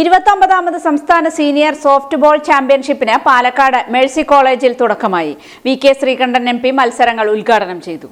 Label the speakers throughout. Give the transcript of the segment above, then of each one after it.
Speaker 1: ഇരുപത്തൊമ്പതാമത് സംസ്ഥാന senior softball ചാമ്പ്യൻഷിപ്പിന് Palakkad Mercy കോളേജിൽ തുടക്കമായി. വി കെ ശ്രീകണ്ഠൻ എം മത്സരങ്ങൾ ഉദ്ഘാടനം ചെയ്തു.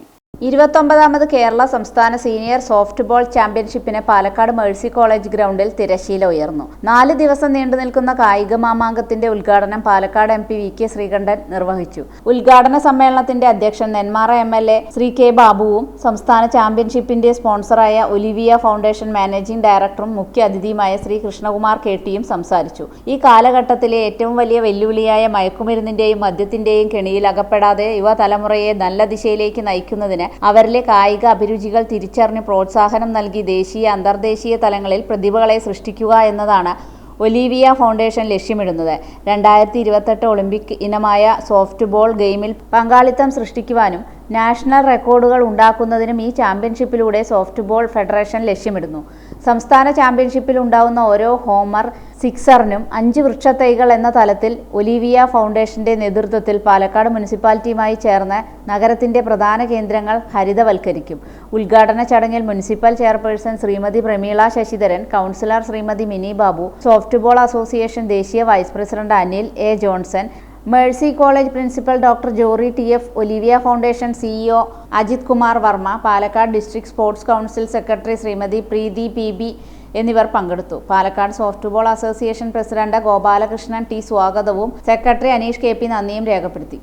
Speaker 1: ഇരുപത്തൊമ്പതാമത് കേരള സംസ്ഥാന സീനിയർ സോഫ്റ്റ് ബോൾ ചാമ്പ്യൻഷിപ്പിന് പാലക്കാട് മേഴ്സി കോളേജ് ഗ്രൗണ്ടിൽ തിരശീല ഉയർന്നു. നാല് ദിവസം നീണ്ടു നിൽക്കുന്ന കായിക മാമാങ്കത്തിന്റെ ഉദ്ഘാടനം Palakkad M P V K Sreekandan നിർവഹിച്ചു. ഉദ്ഘാടന സമ്മേളനത്തിന്റെ അധ്യക്ഷൻ Nenmara M L A Sri K ബാബുവും സംസ്ഥാന ചാമ്പ്യൻഷിപ്പിന്റെ സ്പോൺസറായ ഒലിവിയ ഫൗണ്ടേഷൻ മാനേജിംഗ് ഡയറക്ടറും മുഖ്യ അതിഥിയുമായ ശ്രീ കൃഷ്ണകുമാർ കെ ടിയും സംസാരിച്ചു. ഈ കാലഘട്ടത്തിലെ ഏറ്റവും വലിയ വെല്ലുവിളിയായ മയക്കുമരുന്നിന്റെയും മദ്യത്തിന്റെയും കെണിയിൽ അകപ്പെടാതെ യുവതലമുറയെ നല്ല ദിശയിലേക്ക് നയിക്കുന്നതിന് അവരിലെ കായിക അഭിരുചികൾ തിരിച്ചറിഞ്ഞ് പ്രോത്സാഹനം നൽകി ദേശീയ അന്തർദേശീയ തലങ്ങളിൽ പ്രതിഭകളെ സൃഷ്ടിക്കുക എന്നതാണ് ഒലീവിയ ഫൗണ്ടേഷൻ ലക്ഷ്യമിടുന്നത്. രണ്ടായിരത്തി ഇരുപത്തെട്ട് ഒളിമ്പിക് ഇനമായ സോഫ്റ്റ് ബോൾ ഗെയിമിൽ പങ്കാളിത്തം സൃഷ്ടിക്കുവാനും നാഷണൽ റെക്കോർഡുകൾ ഉണ്ടാക്കുന്നതിനും ഈ ചാമ്പ്യൻഷിപ്പിലൂടെ സോഫ്റ്റ് ബോൾ ഫെഡറേഷൻ ലക്ഷ്യമിടുന്നു. സംസ്ഥാന ചാമ്പ്യൻഷിപ്പിൽ ഉണ്ടാവുന്ന ഓരോ ഹോമർ സിക്സറിനും അഞ്ച് വൃക്ഷത്തൈകൾ എന്ന തലത്തിൽ ഒലീവിയ ഫൗണ്ടേഷന്റെ നേതൃത്വത്തിൽ പാലക്കാട് മുനിസിപ്പാലിറ്റിയുമായി ചേർന്ന് നഗരത്തിന്റെ പ്രധാന കേന്ദ്രങ്ങൾ ഹരിതവൽക്കരിക്കും. ഉദ്ഘാടന ചടങ്ങിൽ municipal chairperson Shrimati Prameela Sasidharan councillor Shrimati Mini Babu soft ball association ദേശീയ vice president Anil A Johnson Mercy college principal doctor Jori T F Olivia foundation CEO Ajith Kumar Varma Palakkad district sports council secretary Shrimati Preethi P B എന്നിവർ പങ്കെടുത്തു. Palakkad soft ball association president Gopalakrishnan T സ്വാഗതവും secretary Aneesh K P നന്ദിയും രേഖപ്പെടുത്തി.